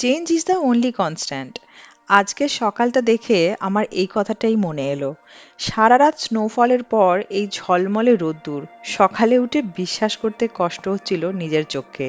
Change is the only constant আজকে সকালটা দেখে আমার এই কথাটাই মনে এলো। সারা রাত স্নোফলের পর এই ঝলমলে রোদ্দুর, সকালে উঠে বিশ্বাস করতে কষ্ট হচ্ছিল নিজের চোখকে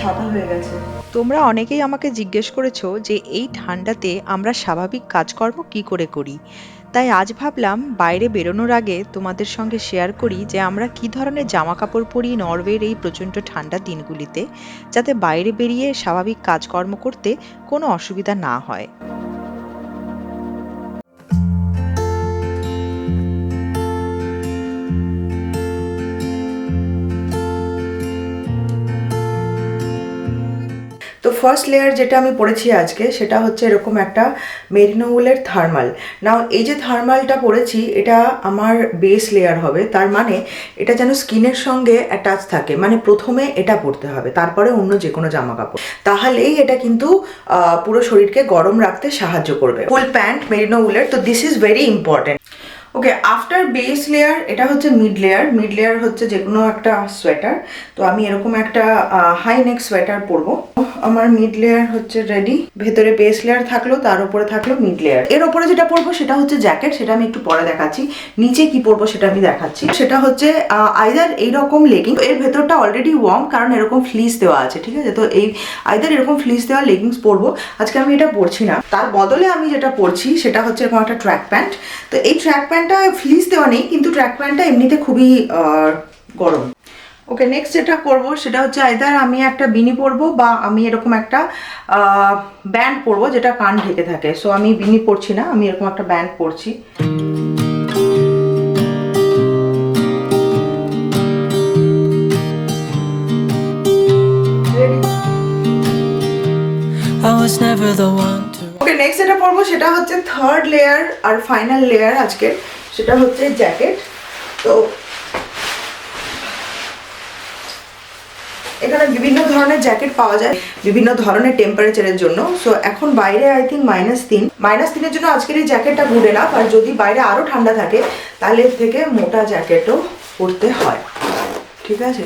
সাদা হয়ে গেছে। তোমরা অনেকেই আমাকে জিজ্ঞেস করেছ যে এই ঠান্ডাতে আমরা স্বাভাবিক কাজকর্ম কি করে করি। তাই আজ ভাবলাম বাইরে বেরোনোর আগে তোমাদের সঙ্গে শেয়ার করি যে আমরা কি ধরনের জামা কাপড় পরি নরওয়ের এই প্রচণ্ড ঠান্ডা দিনগুলিতে, যাতে বাইরে বেরিয়ে স্বাভাবিক কাজকর্ম করতে কোনো অসুবিধা না হয়। ফার্স্ট লেয়ার যেটা আমি পরেছি আজকে, সেটা হচ্ছে এরকম একটা মেরিনো উলের থার্মাল নাও এই যে থার্মালটা পরেছি এটা আমার বেস লেয়ার হবে। তার মানে এটা যেন স্কিনের সঙ্গে অ্যাটাচ থাকে। মানে প্রথমে এটা পরতে হবে, তারপরে অন্য যে কোনো জামা কাপড় তাহলেই এটা কিন্তু পুরো শরীরকে গরম রাখতে সাহায্য করবে। ফুল প্যান্ট মেরিনো উলের তো this is very important okay after base layer এটা হচ্ছে মিড লেয়ার মিড লেয়ার হচ্ছে যে কোনো একটা সোয়েটার তো আমি এরকম একটা হাই নেক সোয়েটার পরবো। আমার মিড লেয়ার হচ্ছে রেডি ভেতরে বেস লেয়ার থাকল, তার উপরে থাকল মিড লেয়ার এর উপরে যেটা পরবো সেটা হচ্ছে জ্যাকেট সেটা আমি একটু পরে দেখাচ্ছি। নিচে কি পরবো সেটা আমি দেখাচ্ছি। সেটা হচ্ছে আইদার এইরকম লেগিং এর ভেতরটা অলরেডি ওয়ার্ম কারণ এরকম ফ্লিস দেওয়া আছে, ঠিক আছে? তো এই আইদার এরকম ফ্লিস দেওয়া লেগিংস পরবো। আজকে আমি এটা পরছি না। তার বদলে আমি যেটা পরছি, সেটা হচ্ছে এরকম একটা ট্র্যাক প্যান্ট তো এই ট্র্যাক প্যান্টটা ফ্লিস দেওয়া নেই কিন্তু ট্র্যাক প্যান্টটা এমনিতে খুবই গরম। ওকে নেক্সট যেটা করব সেটা হচ্ছে আইদার আমি একটা বিনি পরবো বা আমি এরকম একটা ব্যান্ড পরবো যেটা কান ঢেকে থাকে। সো আমি বিনি পরছি না আমি এরকম একটা ব্যান্ড পরছি। ওকে নেক্সট যেটা পরবো সেটা হচ্ছে থার্ড লেয়ার আর ফাইনাল লেয়ার আজকে সেটা হচ্ছে জ্যাকেট। তো এখানে বিভিন্ন ধরনের জ্যাকেট পাওয়া যায়, বিভিন্ন ধরনের টেম্পারেচারের জন্য। সো এখন বাইরে আই থিঙ্ক মাইনাস তিন। মাইনাস তিনের জন্য আজকের এই জ্যাকেটটা ঘুরে না আর যদি বাইরে আরও ঠান্ডা থাকে, তাহলে থেকে মোটা জ্যাকেটও পরতে হয়। ঠিক আছে?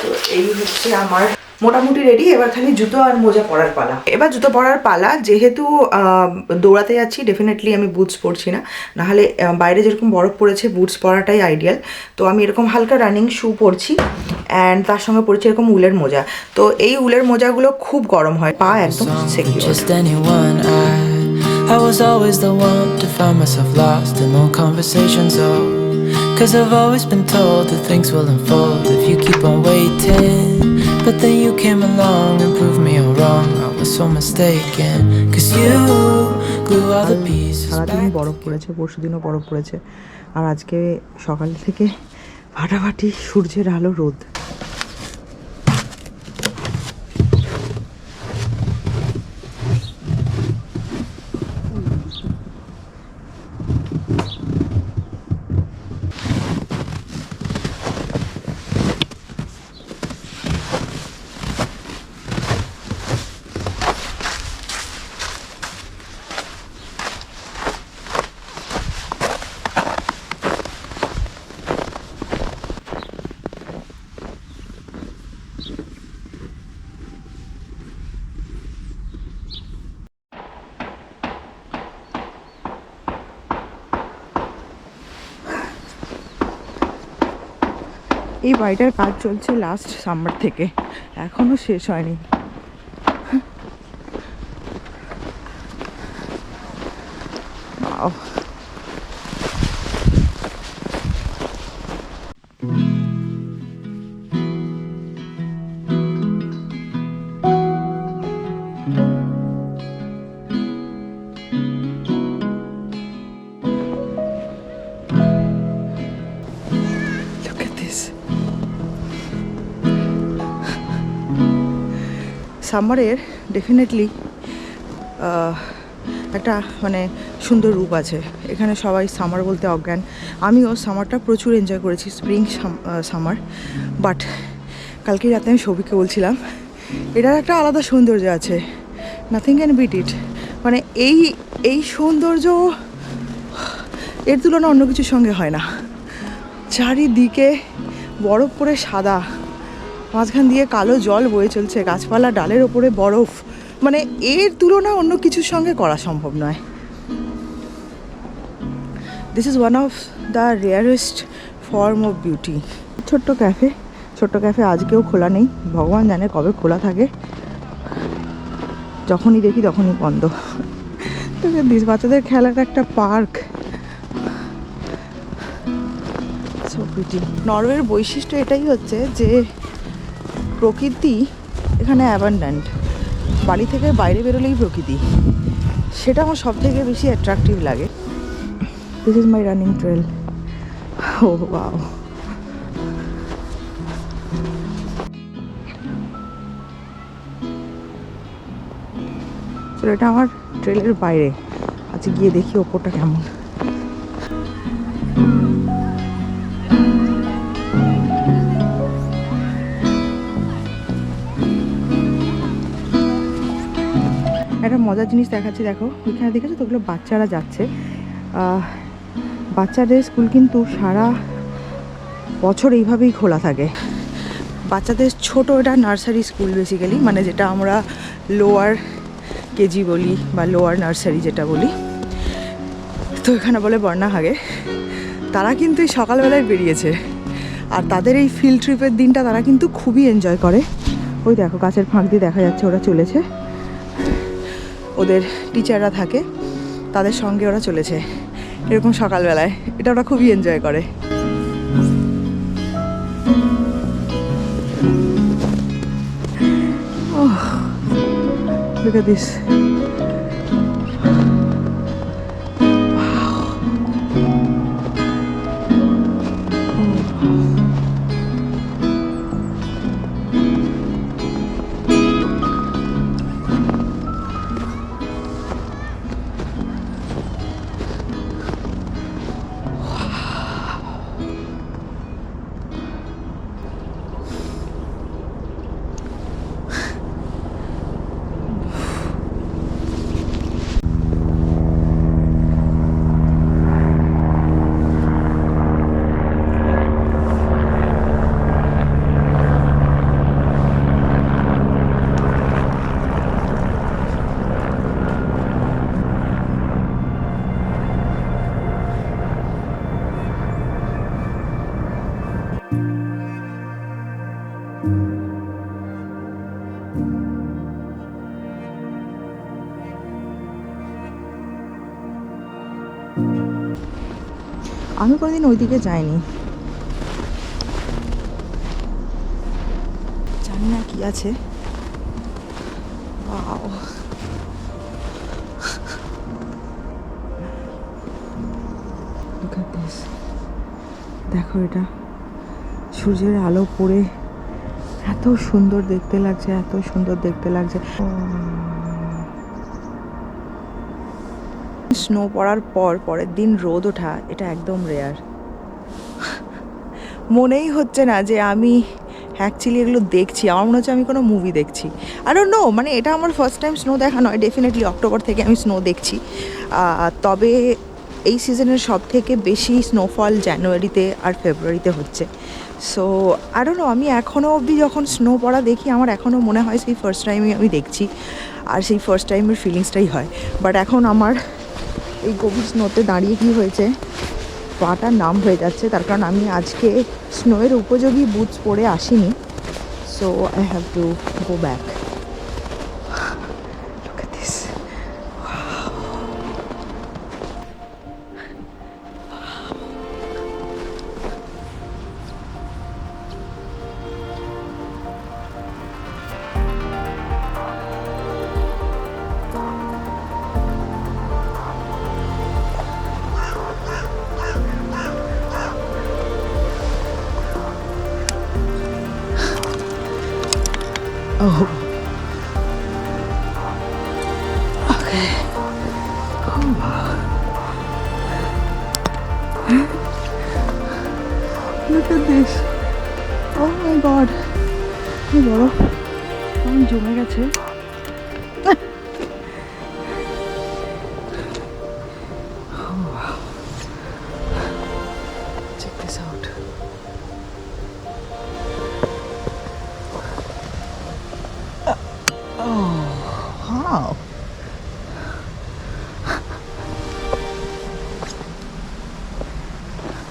তো এই হচ্ছে আমার মোটামুটি রেডি এবার খালি জুতো আর মোজা পরার পালা এবার জুতো পরার পালা যেহেতু দৌড়াতে যাচ্ছি ডেফিনেটলি আমি বুটস পরছি না নাহলে বাইরে যেরকম বরফ পড়েছে বুটস পরাটাই আইডিয়াল তো আমি এরকম হালকা রানিং শু পরছি অ্যান্ড তার সঙ্গে পরছি এরকম উলের মোজা তো এই উলের মোজাগুলো খুব গরম হয় পা একদম সেকিউর. I was always the one to find myself lost in long conversations. Oh, cause I've always been told that things will unfold if you keep on waiting. But then you came along and proved me all wrong. I was so mistaken. Cause you glue all the pieces সারাদিন. বরফ পড়েছে পরশু দিনও বরফ পড়েছে আর আজকে সকাল থেকে ফাটাফাটি সূর্যের আলো রোদ এই বাড়িটার কাজ চলছে লাস্ট সামার থেকে এখনও শেষ হয়নি Wow. সামারের ডেফিনেটলি একটা মানে সুন্দর রূপ আছে। এখানে সবাই সামার বলতে অজ্ঞান। আমিও সামারটা প্রচুর এনজয় করেছি স্প্রিং সামার বাট কালকে রাতে আমি সবিকে বলছিলাম, এটার একটা আলাদা সৌন্দর্য আছে। নাথিং ক্যান বিট ইট মানে এই এই সৌন্দর্য, এর তুলনা অন্য কিছুর সঙ্গে হয় না। চারিদিকে বরফ পরে সাদা। মাঝখান দিয়ে কালো জল বয়ে চলছে, গাছপালা ডালের ওপরে বরফ। মানে এর তুলনা অন্য কিছুর সঙ্গে করা সম্ভব নয়। This is one of the rarest form of beauty ছোট্ট ক্যাফে ছোট্ট ক্যাফে আজকেও খোলা নেই। ভগবান জানে কবে খোলা থাকে। যখনই দেখি তখনই বন্ধ। দিস বাচ্চাদের খেলার একটা পার্ক। নরওয়ের বৈশিষ্ট্য এটাই হচ্ছে যে প্রকৃতি এখানে অ্যাবান্ড্যান্ট বাড়ি থেকে বাইরে বেরোলেই প্রকৃতি। সেটা আমার সব থেকে বেশি অ্যাট্রাকটিভ লাগে। This is my running trail oh wow এটা আমার ট্রেলের বাইরে। আজকে গিয়ে দেখি ওপরটা কেমন। মজার জিনিস দেখাচ্ছি, দেখো। এখানে দেখেছ তো, ওগুলো বাচ্চারা যাচ্ছে। বাচ্চাদের স্কুল কিন্তু সারা বছর এইভাবেই খোলা থাকে। বাচ্চাদের ছোট এটা নার্সারি স্কুল বেসিক্যালি মানে যেটা আমরা লোয়ার কেজি বলি, বা লোয়ার নার্সারি যেটা বলি। তো এখানে বলে বর্ণাহাগে তারা কিন্তু এই সকালবেলায় বেরিয়েছে। আর তাদের এই ফিল্ড ট্রিপের দিনটা তারা কিন্তু খুবই এনজয় করে। ওই দেখো, গাছের ফাঁক দিয়ে দেখা যাচ্ছে, ওরা চলেছে। ওদের টিচাররা থাকে, তাদের সঙ্গে ওরা চলেছে। এরকম সকালবেলায়। এটা ওরা খুবই এনজয় করে। Look at this. আমি কোনোদিন ওইদিকে যাইনি। জানি না কি আছে. দেখো এটা। সূর্যের আলো পড়ে। এত সুন্দর দেখতে লাগছে, এত সুন্দর দেখতে লাগছে। স্নো পড়ার পর পরের দিন রোদ ওঠা, এটা একদম রেয়ার মনেই হচ্ছে না যে আমি অ্যাকচুয়ালি এগুলো দেখছি, আমার মনে হচ্ছে আমি কোনো মুভি দেখছি। আর নো মানে এটা আমার ফার্স্ট টাইম স্নো দেখা নয় ডেফিনেটলি অক্টোবর থেকে আমি স্নো দেখছি। তবে এই সিজনের সব থেকে বেশি স্নোফল জানুয়ারিতে আর ফেব্রুয়ারিতে হচ্ছে। সো আরও নো আমি এখনও অবধি যখন স্নো পড়া দেখি, আমার এখনও মনে হয় সেই ফার্স্ট টাইমই আমি দেখছি, আর সেই ফার্স্ট টাইমের ফিলিংসটাই হয়। বাট এখন আমার এই গভীর স্নোতে দাঁড়িয়ে কি হয়েছে? পাটা নাম হয়ে যাচ্ছে, তার কারণ আমি আজকে স্নোয়ের উপযোগী বুটস পরে আসিনি। So I have to go back Okay. Oh. Look at this. Oh my god. কি বড় আমি জমে গেছে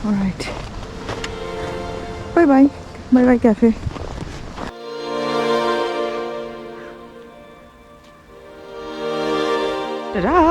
All right. Bye bye. Bye bye, cafe. Ta-da!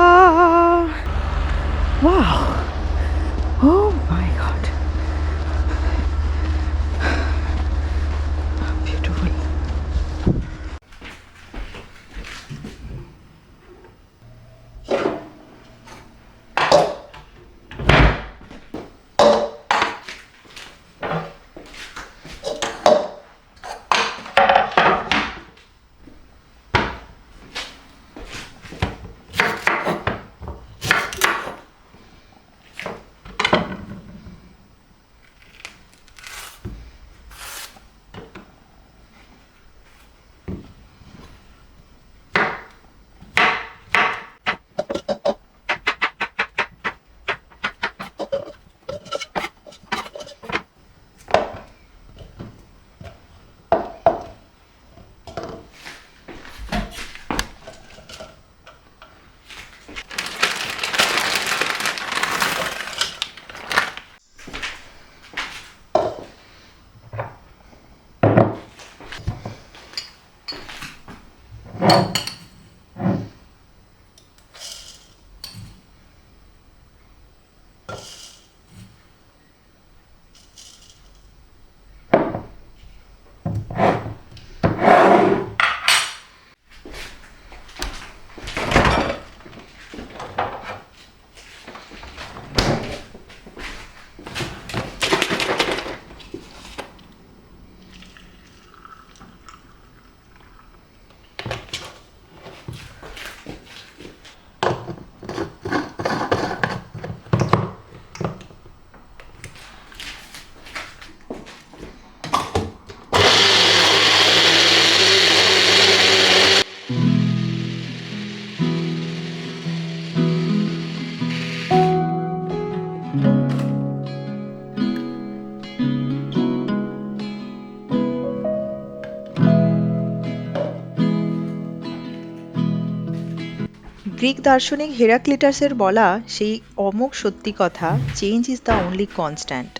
Greek দার্শনিক হেরাক্লিটাসের বলা সেই অমোঘ সত্যি কথা change is the only constant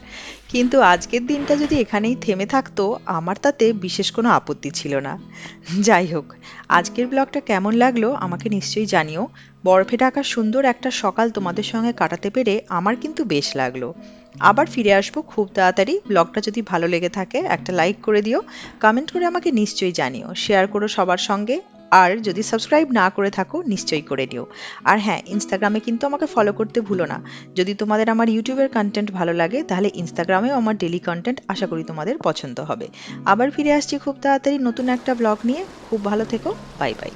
কিন্তু আজকের দিনটা যদি এখানেই থেমে থাকতো, আমার তাতে বিশেষ কোনো আপত্তি ছিল না। যাই হোক, আজকের ব্লগটা কেমন লাগল আমাকে নিশ্চয়ই জানিও। বরফে ঢাকা সুন্দর একটা সকাল তোমাদের সঙ্গে কাটাতে পেরে আমার কিন্তু বেশ লাগল। আবার ফিরে আসব খুব তাড়াতাড়ি। ব্লগটা যদি ভালো লেগে থাকে, একটা লাইক করে দিও। কমেন্ট করে আমাকে নিশ্চয়ই জানিও। শেয়ার করো সবার সঙ্গে। আর যদি সাবস্ক্রাইব না করে থাকো, নিশ্চয়ই করে নিও। আর হ্যাঁ ইনস্টাগ্রামে কিন্তু আমাকে ফলো করতে ভুলো না। যদি তোমাদের আমার ইউটিউবের কন্টেন্ট ভালো লাগে, তাহলে ইনস্টাগ্রামেও আমার ডেলি কন্টেন্ট আশা করি তোমাদের পছন্দ হবে। আবার ফিরে আসছি খুব তাড়াতাড়ি নতুন একটা ব্লগ নিয়ে। খুব ভালো থেকো বাই বাই